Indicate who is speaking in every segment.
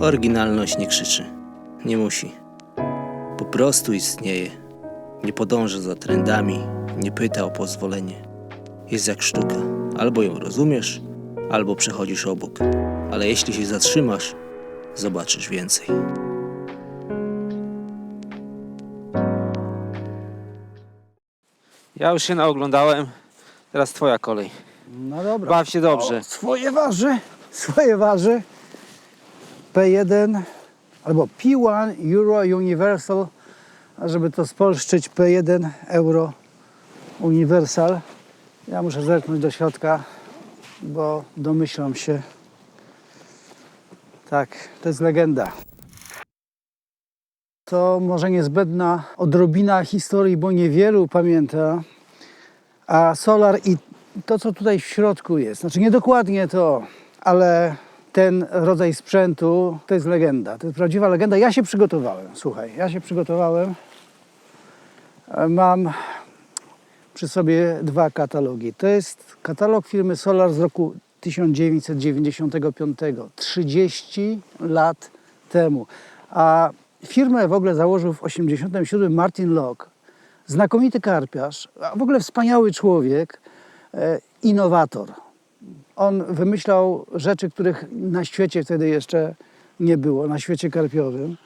Speaker 1: Oryginalność nie krzyczy. Nie musi. Po prostu istnieje. Nie podąża za trendami, nie pyta o pozwolenie. Jest jak sztuka. Albo ją rozumiesz, albo przechodzisz obok. Ale jeśli się zatrzymasz, zobaczysz więcej. Ja już się naoglądałem, teraz twoja kolej.
Speaker 2: No dobra.
Speaker 1: Baw się dobrze.
Speaker 2: O, swoje waży, swoje waży. P1 albo P1 Euro Universal, żeby to spolszczyć P1 Euro Universal. Ja muszę zerknąć do środka, bo domyślam się. Tak, to jest legenda. To może niezbędna odrobina historii, bo niewielu pamięta. A solar i to, co tutaj w środku jest, znaczy nie dokładnie to, ale ten rodzaj sprzętu to jest legenda. To jest prawdziwa legenda. Ja się przygotowałem, słuchaj, ja się przygotowałem. Mam przy sobie dwa katalogi. To jest katalog firmy Solar z roku 1995, 30 lat temu. A firmę w ogóle założył w 1987 Martin Locke, znakomity karpiarz, a w ogóle wspaniały człowiek, e, innowator. On wymyślał rzeczy, których na świecie wtedy jeszcze nie było, na świecie karpiowym.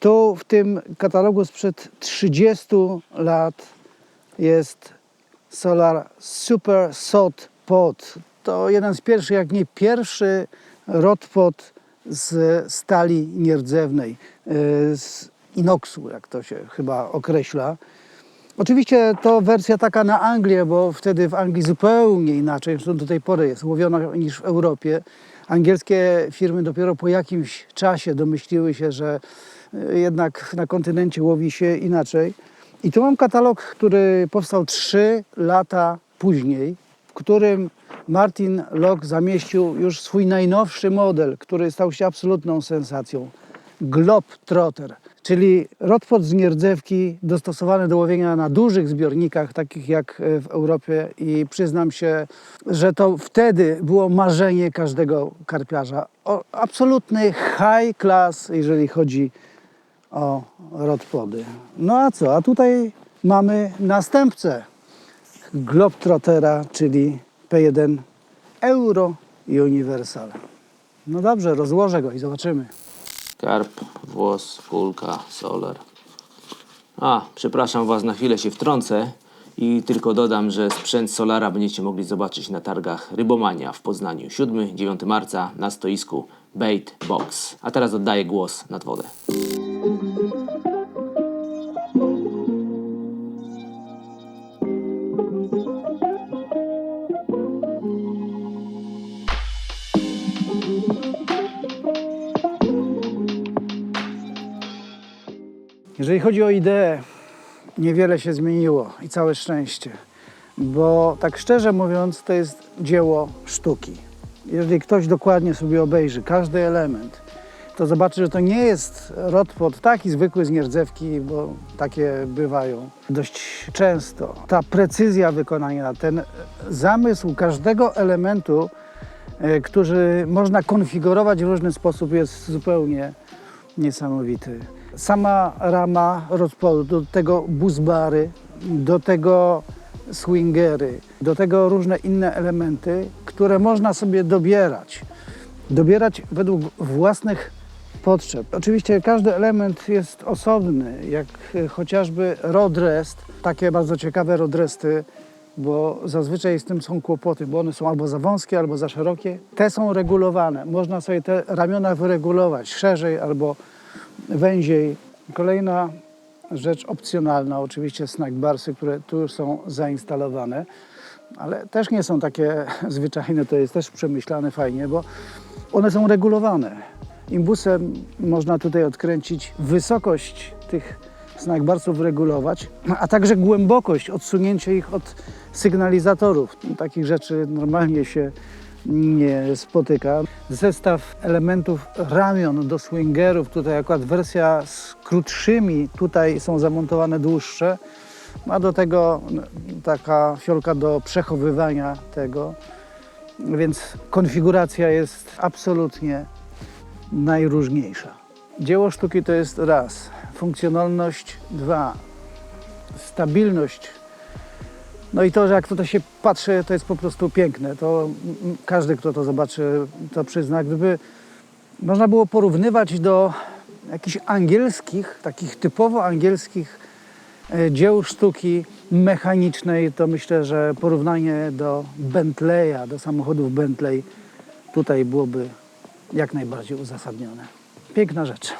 Speaker 2: Tu w tym katalogu sprzed 30 lat jest Solar Super Sod Pod. To jeden z pierwszych, jak nie pierwszy rodpod z stali nierdzewnej, e, z inoksu, jak to się chyba określa. Oczywiście to wersja taka na Anglię, bo wtedy w Anglii zupełnie inaczej, zresztą do tej pory jest łowiona niż w Europie. Angielskie firmy dopiero po jakimś czasie domyśliły się, że y, jednak na kontynencie łowi się inaczej. I tu mam katalog, który powstał 3 lata później, w którym Martin Locke zamieścił już swój najnowszy model, który stał się absolutną sensacją. Globetrotter, czyli rodpod z nierdzewki dostosowany do łowienia na dużych zbiornikach, takich jak e, w Europie i przyznam się, że to wtedy było marzenie każdego karpiarza. O, absolutny high class, jeżeli chodzi o rodpody. No a co? A tutaj mamy następcę Globetrottera, czyli P1 Euro Universal. No dobrze, rozłożę go i zobaczymy.
Speaker 1: Karp, włos, kulka, solar. A, przepraszam Was, na chwilę się wtrącę i tylko dodam, że sprzęt Solara będziecie mogli zobaczyć na targach Rybomania w Poznaniu 7-9 marca na stoisku Bait Box. A teraz oddaję głos nad wodę.
Speaker 2: Jeżeli chodzi o ideę, niewiele się zmieniło i całe szczęście, bo tak szczerze mówiąc, to jest dzieło sztuki. Jeżeli ktoś dokładnie sobie obejrzy każdy element, to zobaczy, że to nie jest rodpod taki zwykły z nierdzewki, bo takie bywają dość często. Ta precyzja wykonania, ten zamysł każdego elementu, e, który można konfigurować w różny sposób, jest zupełnie niesamowity. Sama rama rozpodu, do tego buzbary, do tego swingery, do tego różne inne elementy, które można sobie dobierać. Dobierać według własnych potrzeb. Oczywiście każdy element jest osobny, jak chociażby rodrest, takie bardzo ciekawe rodresty, bo zazwyczaj z tym są kłopoty, bo one są albo za wąskie, albo za szerokie. Te są regulowane. Można sobie te ramiona wyregulować szerzej albo węziej. Kolejna rzecz opcjonalna, oczywiście snackbarsy, które tu już są zainstalowane, ale też nie są takie zwyczajne, to jest też przemyślane fajnie, bo one są regulowane. Imbusem można tutaj odkręcić wysokość tych snackbarsów regulować, a także głębokość, odsunięcie ich od sygnalizatorów. Takich rzeczy normalnie się nie spotyka. Zestaw elementów ramion do swingerów, tutaj akurat wersja z krótszymi, tutaj są zamontowane dłuższe. Ma do tego taka fiolka do przechowywania tego, więc konfiguracja jest absolutnie najróżniejsza. Dzieło sztuki to jest raz funkcjonalność, dwa stabilność. No i to, że jak to się patrzy, to jest po prostu piękne. To każdy, kto to zobaczy, to przyzna. Gdyby można było porównywać do jakichś angielskich, takich typowo angielskich e, dzieł sztuki mechanicznej, to myślę, że porównanie do Bentleya, do samochodów Bentley tutaj byłoby jak najbardziej uzasadnione. Piękna rzecz.